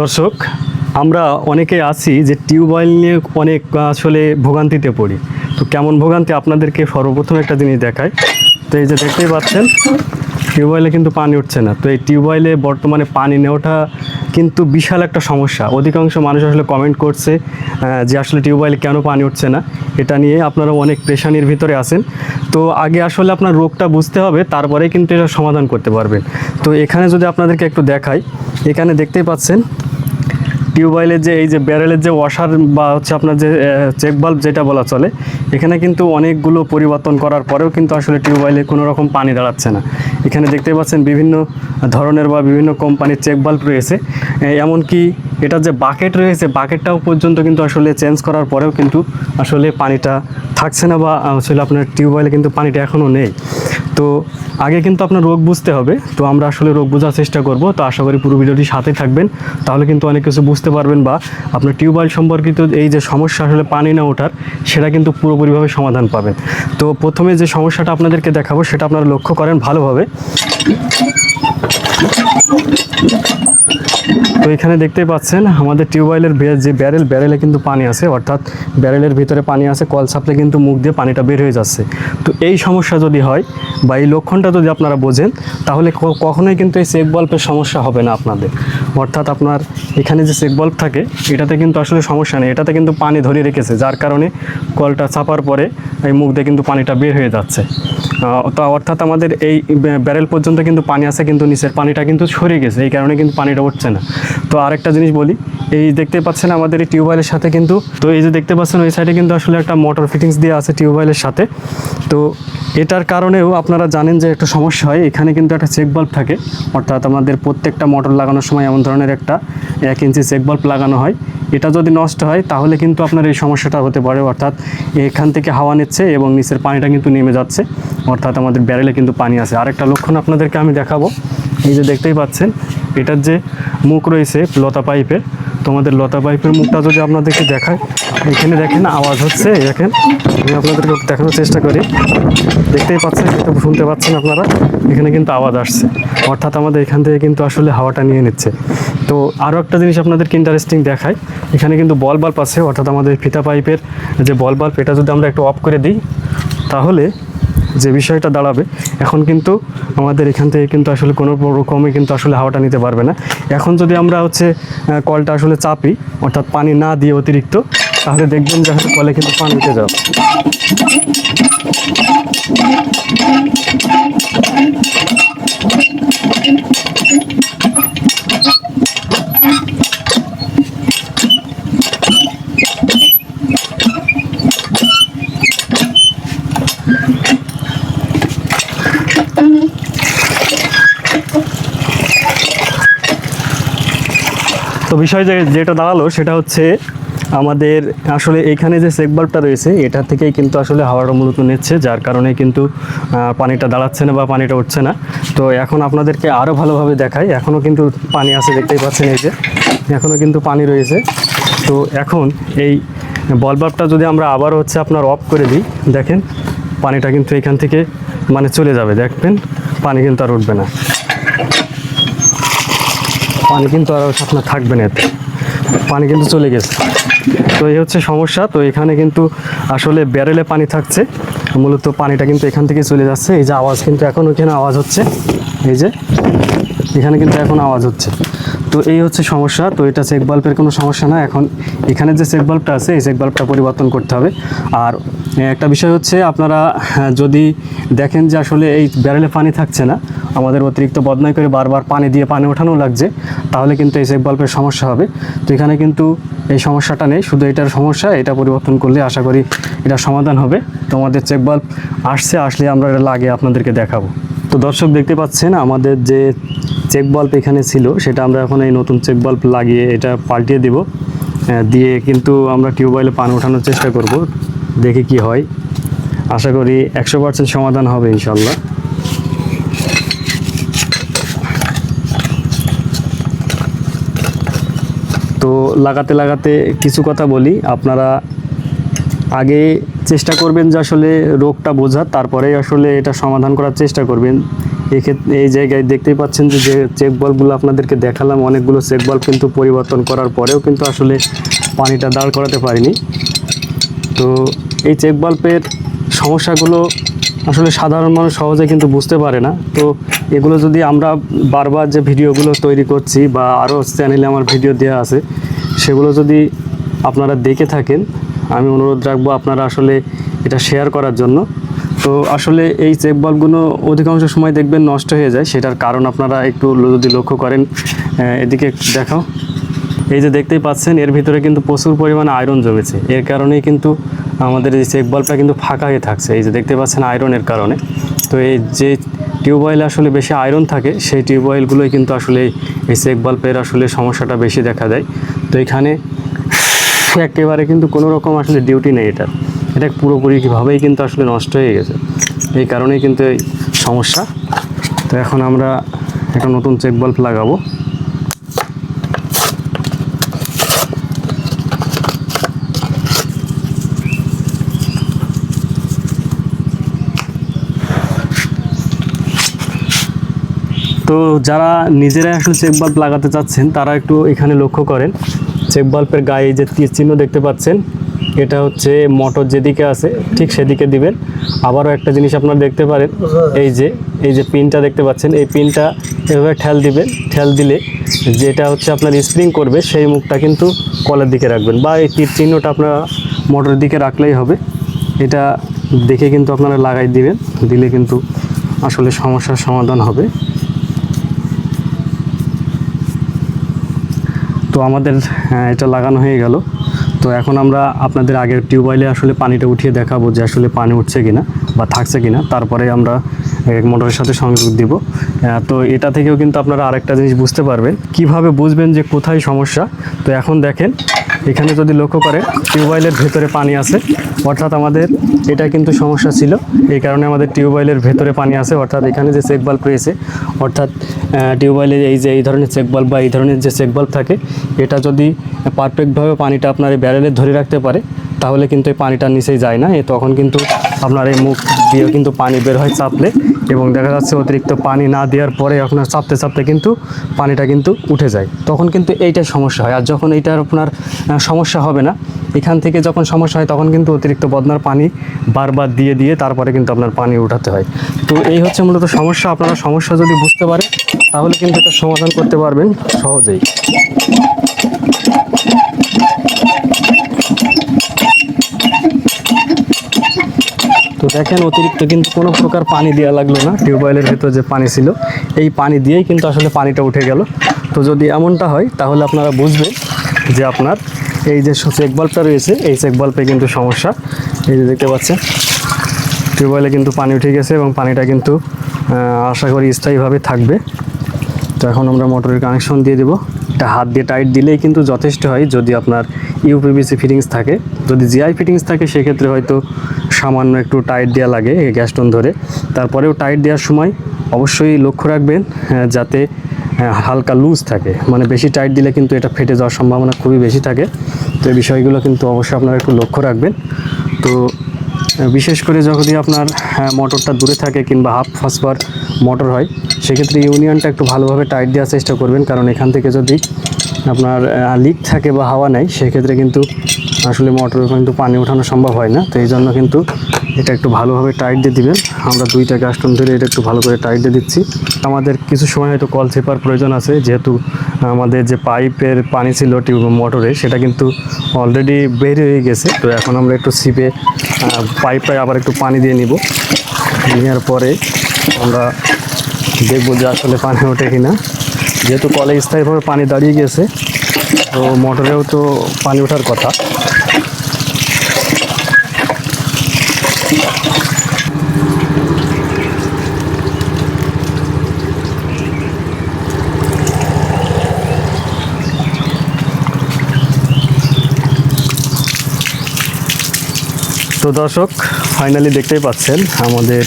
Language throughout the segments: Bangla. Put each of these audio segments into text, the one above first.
দর্শক, আমরা অনেকে আছি যে টিউবওয়েল নিয়ে অনেক আসলে ভোগান্তিতে পড়ি। তো কেমন ভোগান্তি? আপনাদেরকে সর্বপ্রথম একটা জিনিস দেখায় তো এই যে দেখতেই পাচ্ছেন টিউবওয়েলে কিন্তু পানি উঠছে না। তো এই টিউবওয়েলে বর্তমানে পানি নেওয়াটা কিন্তু বিশাল একটা সমস্যা। অধিকাংশ মানুষ আসলে কমেন্ট করছে যে আসলে টিউবওয়েলে কেন পানি উঠছে না? এটা নিয়ে আপনারা অনেক পেশানির ভিতরে আছেন। তো আগে আসলে আপনার রোগটা বুঝতে হবে, তারপরেই কিন্তু এটা সমাধান করতে পারবেন। তো এখানে যদি আপনাদেরকে একটু দেখাই এখানে দেখতেই পাচ্ছেন, টিউবওয়েলের যে, এই যে ব্যারেলের যে ওয়াশার বা হচ্ছে আপনার যে চেক বাল্ব যেটা বলা চলে, এখানে কিন্তু অনেকগুলো পরিবর্তন করার পরেও কিন্তু আসলে টিউবওয়েলে কোনো রকম পানি দাঁড়াচ্ছে না। এখানে দেখতে পাচ্ছেন বিভিন্ন ধরনের বা বিভিন্ন কোম্পানির চেক বাল্ব রয়েছে এমনকি এটা যে বাকেট রয়েছে বাকেটটাও পর্যন্ত কিন্তু আসলে চেঞ্জ করার পরেও কিন্তু আসলে পানিটা থাকছে না বা আসলে আপনার টিউবওয়েলে কিন্তু পানিটা এখনও নেই। তো আগে কিন্তু আপনার রোগ বুঝতে হবে। তো আমরা আসলে রোগ বোঝার চেষ্টা করব। তো আশা করি পুরো ভিডিওটি সাথে থাকবেন। তাহলে কিন্তু অনেক কিছু বুঝতে পারবেন বা আপনার টিউবওয়েল সম্পর্কিত এই যে সমস্যা আসলে পানি না ওঠার, সেটা কিন্তু পুরোপুরিভাবে সমাধান পাবেন। তো প্রথমে যে সমস্যাটা আপনাদেরকে দেখাবো, সেটা আপনারা লক্ষ্য করেন ভালোভাবে। তো এখানে দেখতেই পাচ্ছেন, আমাদের টিউবওয়েলের যে ব্যারেল, ব্যারেলে কিন্তু পানি আছে, অর্থাৎ ব্যারেলের ভিতরে পানি আছে, কল সাপ্লাই কিন্তু মুখ দিয়ে পানিটা বের হয়ে যাচ্ছে। তো এই সমস্যা যদি হয় বা এই লক্ষণটা যদি আপনারা বোঝেন, তাহলে কখনোই কিন্তু এই চেক বাল্বের সমস্যা হবে না আপনাদের। অর্থাৎ আপনার এখানে যে চেক বাল্ব থাকে, এটাতে কিন্তু আসলে সমস্যা নেই, এটাতে কিন্তু পানি ধরে রেখেছে, যার কারণে কলটা চাপার পরে এই মুখ দিয়ে কিন্তু পানিটা বের হয়ে যাচ্ছে। তো অর্থাৎ আমাদের এই ব্যারেল পর্যন্ত কিন্তু পানি আছে, কিন্তু নিচের পানিটা কিন্তু সরে গেছে, এই কারণে কিন্তু পানিটা উঠছে না। তো আরেকটা জিনিস বলি, এই দেখতে পাচ্ছেন আমাদের এই টিউবওয়েলের সাথে কিন্তু, তো এই যে দেখতে পাচ্ছেন ওই সাইডে কিন্তু আসলে একটা মোটর ফিটিংস দিয়ে আছে টিউবওয়েলের সাথে। তো এটার কারণেও আপনারা জানেন যে একটা সমস্যা হয়, এখানে কিন্তু একটা চেক বাল্ব থাকে। অর্থাৎ আমাদের প্রত্যেকটা মোটর লাগানোর সময় এমন ধরনের একটা এক ইঞ্চি চেক বাল্ব লাগানো হয়। এটা যদি নষ্ট হয়, তাহলে কিন্তু আপনার এই সমস্যাটা হতে পারে। অর্থাৎ এখান থেকে হাওয়া নিচ্ছে এবং নিচের পানিটা কিন্তু নেমে যাচ্ছে। অর্থাৎ আমাদের ব্যারেলে কিন্তু পানি আছে। আরেকটা লক্ষণ আপনাদেরকে আমি দেখাবো। এই যে দেখতেই পাচ্ছেন, এটার যে মুখ রয়েছে লতা পাইপের তো আমাদের লতা পাইপের মুখটা যদি আপনাদেরকে দেখায় এখানে দেখেন আওয়াজ হচ্ছে দেখেন, আমি আপনাদেরকে দেখানোর চেষ্টা করি। দেখতেই পাচ্ছেন, এটা শুনতে পাচ্ছেন আপনারা, এখানে কিন্তু আওয়াজ আসছে। অর্থাৎ আমাদের এখান থেকে কিন্তু আসলে হাওয়াটা নিয়ে নিচ্ছে। তো আরও একটা জিনিস আপনাদেরকে ইন্টারেস্টিং দেখায় এখানে কিন্তু বল বাল্ব আছে, অর্থাৎ আমাদের ফিতা পাইপের যে বল বাল্ব, এটা যদি আমরা একটু অফ করে দিই, তাহলে যে বিষয়টা দাঁড়াবে, এখন কিন্তু আমাদের এখান থেকে কিন্তু আসলে কোনো রকমই কিন্তু আসলে হাওয়াটা নিতে পারবে না। এখন যদি আমরা হচ্ছে কলটা আসলে চাপি, অর্থাৎ পানি না দিয়ে অতিরিক্ত, তাহলে দেখবেন যে আসলে কলে কিন্তু পানি উঠে যাবে। তো বিষয় যে যেটা দাঁড়াল সেটা হচ্ছে আমাদের আসলে এখানে যে চেক বাল্বটা রয়েছে, এটা থেকেই কিন্তু আসলে হাওয়াটা মূলত নিচ্ছে, যার কারণে কিন্তু পানিটা দাঁড়াচ্ছে না বা পানিটা উঠছে না। তো এখন আপনাদেরকে আরও ভালোভাবে দেখাই। এখনও কিন্তু পানি আছে, দেখতেই পাচ্ছেন এই যে। এখনও কিন্তু পানি রয়েছে। তো এখন এই বল বাল্বটা যদি আমরা আবার হচ্ছে আপনার অফ করে দিই, দেখেন, পানিটা কিন্তু এখান থেকে মানে চলে যাবে। দেখবেন, পানি কিন্তু আর উঠবে না। পানি কিন্তু আর আপনার থাকবে না পানি কিন্তু চলে গেছে। তো এই হচ্ছে সমস্যা। তো এখানে কিন্তু আসলে ব্যারেলে পানি থাকছে। মূলত পানিটা কিন্তু এখান থেকে চলে যাচ্ছে। এই যে আওয়াজ কিন্তু এখন ওইখানে আওয়াজ হচ্ছে। এই যে এখানে কিন্তু এখন আওয়াজ হচ্ছে। তো এই হচ্ছে সমস্যা। তো এটা চেক বাল্বের কোনো সমস্যা না। এখন এখানে যে চেক বাল্বটা আছে এই চেক বাল্বটা পরিবর্তন করতে হবে। আর একটা বিষয় হচ্ছে আপনারা হ্যাঁ, যদি দেখেন যে আসলে এই ব্যারেলে পানি থাকছে না আমাদের অতিরিক্ত বদনাই করে বারবার পানি দিয়ে পানি ওঠানো লাগছে, তাহলে কিন্তু এই চেক বাল্বের সমস্যা হবে। তো এখানে কিন্তু এই সমস্যাটা নেই, শুধু এটার সমস্যা, এটা পরিবর্তন করলে আশা করি এটা সমাধান হবে। তো আমাদের চেক বাল্ব আসছে, আসলে আমরা এটা লাগে আপনাদেরকে দেখাবো। তো দর্শক দেখতে পাচ্ছেন, আমাদের যে চেক বাল্ব এখানে ছিল, সেটা আমরা এখন এই নতুন চেক বাল্ব লাগিয়ে এটা পাল্টিয়ে দিব। দিয়ে কিন্তু আমরা টিউবওয়েলে পানি ওঠানোর চেষ্টা করব, দেখি কি হয়। আশা করি একশো পার্সেন্ট সমাধান হবে ইনশাল্লাহ তো লাগাতে লাগাতে কিছু কথা বলি। আপনারা আগে চেষ্টা করবেন যে আসলে রোগটা বোঝার তারপরে আসলে এটা সমাধান করার চেষ্টা করবেন। এক্ষেত্রে এই জায়গায় দেখতেই পাচ্ছেন যে যে চেক বাল্বগুলো আপনাদেরকে দেখালাম, অনেকগুলো চেক বাল্ব কিন্তু পরিবর্তন করার পরেও কিন্তু আসলে পানিটা দাঁড় করাতে পারিনি। তো এই চেক বাল্বের সমস্যাগুলো আসলে সাধারণ মানুষ সহজে কিন্তু বুঝতে পারে না। তো এগুলো যদি আমরা বারবার যে ভিডিওগুলো তৈরি করছি বা আরও চ্যানেলে আমার ভিডিও দেওয়া আছে, সেগুলো যদি আপনারা দেখে থাকেন, আমি অনুরোধ রাখব আপনারা আসলে এটা শেয়ার করার জন্য। তো আসলে এই চেক বাল্বগুলো অধিকাংশ সময় দেখবেন নষ্ট হয়ে যায়, সেটার কারণ আপনারা একটু যদি লক্ষ্য করেন এদিকে দেখাও। এই যে দেখতেই পাচ্ছেন, এর ভিতরে কিন্তু প্রচুর পরিমাণে আয়রন জমেছে। এর কারণেই কিন্তু আমাদের এই চেক বাল্বটা কিন্তু ফাঁকা হয়ে থাকছে। এই যে দেখতে পাচ্ছেন আয়রনের কারণে। তো এই যে টিউবওয়েলে আসলে বেশি আয়রন থাকে, সেই টিউবওয়েলগুলোই কিন্তু আসলে এই চেক বাল্বের আসলে সমস্যাটা বেশি দেখা দেয়। তো এখানে একেবারে কিন্তু কোনো রকম আসলে ডিউটি নেই এটার। এটা পুরোপুরিভাবেই কিন্তু আসলে নষ্ট হয়ে গেছে। এই কারণেই কিন্তু এই সমস্যা। তো এখন আমরা একটা নতুন চেক বাল্ব লাগাবো। তো যারা নিজেরাই আসলে চেক বাল্ব লাগাতে চাচ্ছেন, তারা একটু এখানে লক্ষ্য করেন। চেক বাল্বের গায়ে যে তীর চিহ্ন দেখতে পাচ্ছেন, এটা হচ্ছে মোটর যেদিকে আছে, ঠিক সেদিকে দিবেন। আবারও একটা জিনিস আপনারা দেখতে পারেন, এই যে এই যে পিনটা দেখতে পাচ্ছেন, এই পিনটা এভাবে ঠেল দিবেন, ঠেল দিলে যেটা হচ্ছে আপনার স্প্রিং করবে, সেই মুখটা কিন্তু কলের দিকে রাখবেন বা এই তীর চিহ্নটা আপনারা মোটরের দিকে রাখলেই হবে। এটা দেখে কিন্তু আপনারা লাগাই দিবেন, দিলে কিন্তু আসলে সমস্যার সমাধান হবে। তো আমাদের আহ, এটা লাগানো হয়ে গেল। তো এখন আমরা আপনাদের আগের টিউবওয়েলে আসলে পানিটা উঠিয়ে দেখাবো যে আসলে পানি উঠছে কিনা বা থাকছে কিনা। তারপরে আমরা মোটরের সাথে সংযোগ দিব। তো এটা থেকেও কিন্তু আপনারা আরেকটা জিনিস বুঝতে পারবেন। কীভাবে বুঝবেন যে কোথায় সমস্যা? তো এখন দেখেন এখানে যদি লক্ষ্য করে, টিউবওয়েলের ভেতরে পানি আছে। অর্থাৎ আমাদের এটা কিন্তু সমস্যা ছিল। এই কারণে আমাদের টিউবওয়েলের ভেতরে পানি আছে। অর্থাৎ এখানে যে চেক বাল্ব রয়েছে, অর্থাৎ টিউবওয়েলের এই যে, এই ধরনের চেক বাল্ব বা এই ধরনের যে চেক বাল্ব থাকে, এটা যদি পারফেক্টভাবে পানিটা আপনার ব্যারেলে ধরে রাখতে পারে, তাহলে কিন্তু এই পানিটা নিচেই যায় না। এ তখন কিন্তু আপনার এই মুখ দিয়ে কিন্তু পানি বের হয় চাপলে এবং দেখা যাচ্ছে অতিরিক্ত পানি না দেওয়ার পরে আপনার চাপতে চাপতে কিন্তু পানিটা কিন্তু উঠে যায়। তখন কিন্তু এইটাই সমস্যা হয়। আর যখন এইটার আপনার সমস্যা হবে না, এখান থেকে যখন সমস্যা হয় তখন কিন্তু অতিরিক্ত বদনার পানি বারবার দিয়ে দিয়ে তারপরে কিন্তু আপনার পানি উঠাতে হয়। তো এই হচ্ছে মূলত সমস্যা। আপনারা সমস্যা যদি বুঝতে পারেন, তাহলে কিন্তু এটা সমাধান করতে পারবেন সহজেই। তো দেখেন অতিরিক্ত কিন্তু কোনো প্রকার পানি দেওয়া লাগল না টিউবওয়েলের ভেতর যে পানি ছিল, এই পানি দিয়েই কিন্তু আসলে পানিটা উঠে গেল। তো যদি এমনটা হয়, তাহলে আপনারা বুঝবেন যে আপনার এই যে চেক বাল্বটা রয়েছে, এই চেক বাল্বে কিন্তু সমস্যা। এই যে দেখতে পাচ্ছেন টিউবওয়েলে কিন্তু পানি উঠে গেছে এবং পানিটা কিন্তু আশা করি স্থায়ীভাবে থাকবে। তো এখন আমরা মোটরের কানেকশন দিয়ে দেবো। এটা হাত দিয়ে টাইট দিলেই কিন্তু যথেষ্ট হয় যদি আপনার ইউপিবিসি ফিটিংস থাকে। যদি জিআই ফিটিংস থাকে, সেক্ষেত্রে হয়তো সামান্য একটু টাইট দেওয়া লাগে গ্যাসটন ধরে। তারপরেও টাইট দেওয়ার সময় অবশ্যই লক্ষ্য রাখবেন যাতে হালকা লুজ থাকে। মানে বেশি টাইট দিলে কিন্তু এটা ফেটে যাওয়ার সম্ভাবনা খুবই বেশি থাকে। তো এই বিষয়গুলো কিন্তু অবশ্যই আপনারা একটু লক্ষ্য রাখবেন। তো বিশেষ করে যদি আপনার মোটরটা দূরে থাকে কিংবা হাফ ফসফার মোটর হয়, সেক্ষেত্রে ইউনিয়নটা একটু ভালোভাবে টাইট দেওয়ার চেষ্টা করবেন। কারণ এখান থেকে যদি আপনার লিক থাকে বা হাওয়া নেয়, সেক্ষেত্রে কিন্তু আসলে মোটরে কিন্তু পানি ওঠানো সম্ভব হয় না, তো এই জন্য কিন্তু এটা একটু ভালোভাবে টাইট দিয়ে দিবেন। আমরা দুইটা গাস্টন ধরে এটা একটু ভালো করে টাইট দিয়ে দিচ্ছি। আমাদের কিছু সময় হয়তো কল চেপার প্রয়োজন আছে, যেহেতু আমাদের যে পাইপের পানি ছিল টিউব মোটরে, সেটা কিন্তু অলরেডি বের হয়ে গেছে। তো এখন আমরা একটু সিপে পাইপটায় আবার একটু পানি দিয়ে নিব। নেওয়ার পরে আমরা দেখব যে আসলে পানি ওঠে কিনা। যেহেতু কলে স্থায়ীভাবে পানি দাঁড়িয়ে গেছে, তো মোটরেও তো পানি ওঠার কথা। তো দর্শক ফাইনালি দেখতেই পাচ্ছেন, আমাদের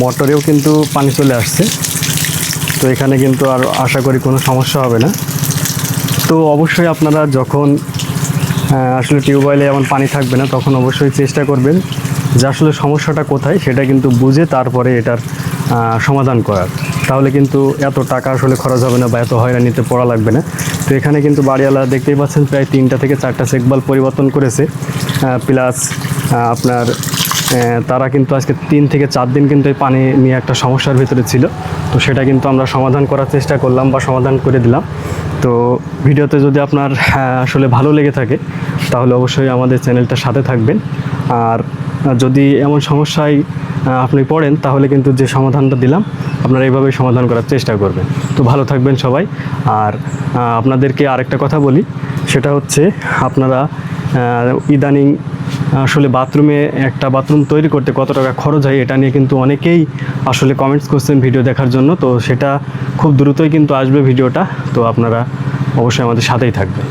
মোটরেও কিন্তু পানি চলে আসছে। তো এখানে কিন্তু আর আশা করি কোনো সমস্যা হবে না। তো অবশ্যই আপনারা যখন আসলে টিউবওয়েলে এমন পানি থাকবে না, তখন অবশ্যই চেষ্টা করবেন যে আসলে সমস্যাটা কোথায়, সেটা কিন্তু বুঝে তারপরে এটার সমাধান করার। তাহলে কিন্তু এত টাকা আসলে খরচ হবে না বা এত হয়রানিতে পড়া লাগবে না। তো এখানে কিন্তু বাড়িওয়ালা দেখতেই পাচ্ছেন, প্রায় তিনটা থেকে চারটা চেকবাল পরিবর্তন করেছে প্লাস আপনার তারা কিন্তু আজকে তিন থেকে চার দিন কিন্তু এই পানি নিয়ে একটা সমস্যার ভিতরে ছিল। তো সেটা কিন্তু আমরা সমাধান করার চেষ্টা করলাম বা সমাধান করে দিলাম। তো ভিডিওতে যদি আপনার আসলে ভালো লেগে থাকে, তাহলে অবশ্যই আমাদের চ্যানেলটার সাথে থাকবেন। আর যদি এমন সমস্যায় আপনি পড়েন, তাহলে কিন্তু যে সমাধানটা দিলাম, আপনারা এইভাবেই সমাধান করার চেষ্টা করবেন। তো ভালো থাকবেন সবাই। আর আপনাদেরকে আরেকটা কথা বলি, সেটা হচ্ছে আপনারা ইদানিং আসলে বাথরুমে একটা বাথরুম তৈরি করতে কত টাকা খরচ হয় এটা নিয়ে কিন্তু অনেকেই আসলে কমেন্টস করছেন ভিডিও দেখার জন্য। তো সেটা খুব দ্রুতই কিন্তু আসবে ভিডিওটা। তো আপনারা অবশ্যই আমাদের সাথেই থাকবেন।